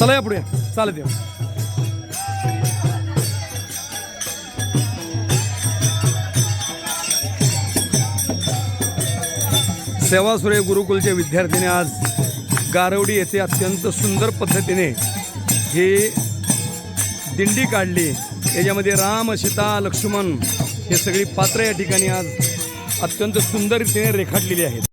चला या पुढे. चालत या सेवासुरे गुरुकुलच्या विद्यार्थीने आज गारवडी येथे अत्यंत सुंदर पद्धतीने हे दिंडी काढली. याच्यामध्ये राम सीता लक्ष्मण हे सगळी पात्र या ठिकाणी आज अत्यंत सुंदर रेखाटलेली आहेत.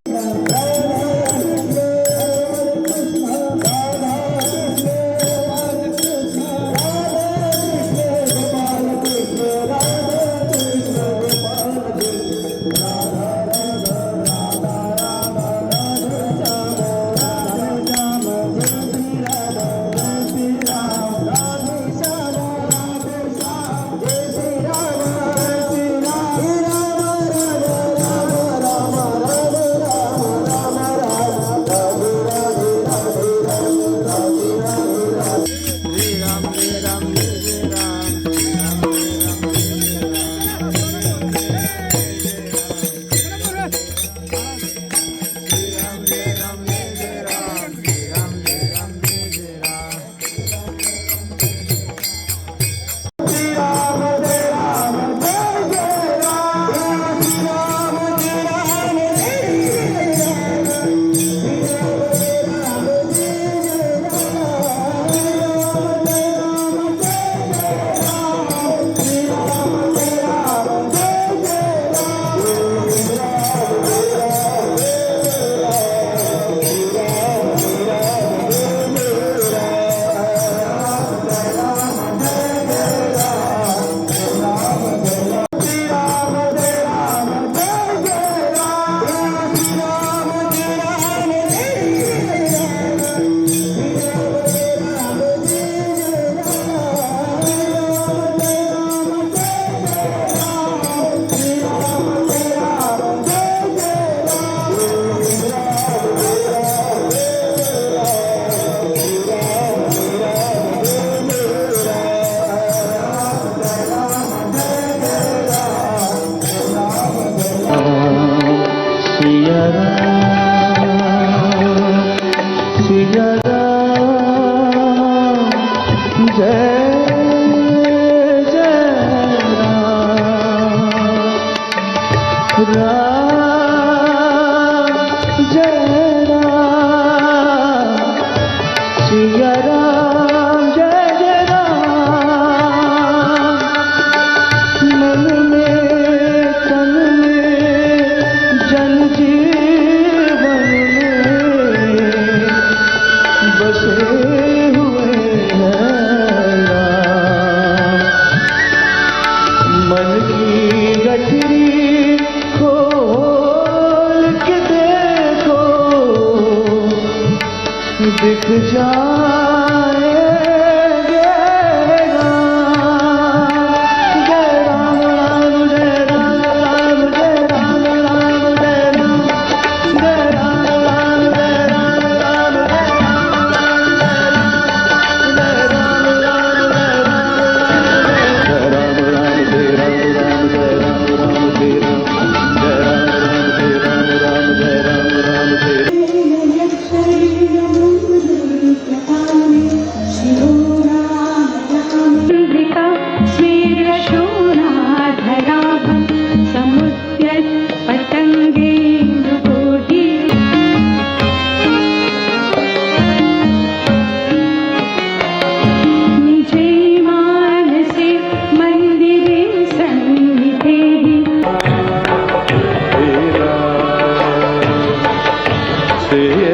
जा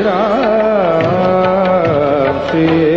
राम श्री